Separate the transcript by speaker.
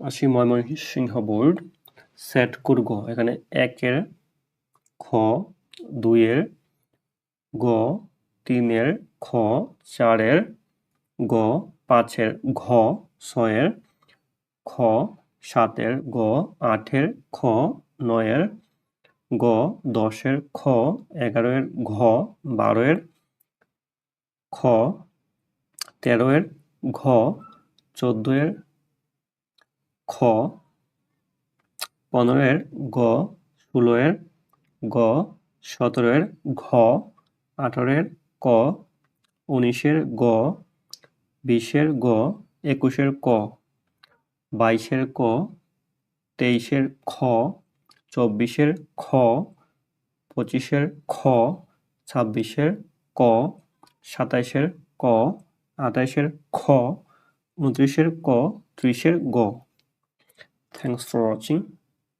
Speaker 1: আসি Mymensingh board, set Coorg, এখানে একের খ, দুইয়ের গ, তিনের খ, চারের গ, পাঁচের ঘ, ছয়ের খ, সাতের গ, আটের খ, নয়ের গ, দশের খ, এগারোয়ের ঘ, বারোয়ের খ, তেরোয়ের ঘ, চোদ্দোয়ের খ পনেরোয়ের গ ষোলোয়ের গ সতেরোয়ের ঘ আঠারোয়ের ক উনিশের গ বিশের গ একুশের ক বাইশের ক তেইশের খ চব্বিশের খ পঁচিশের খ ছাব্বিশের ক সাতাইশের ক আঠাইশের খ উনত্রিশের ক ত্রিশের গ। thanks for watching.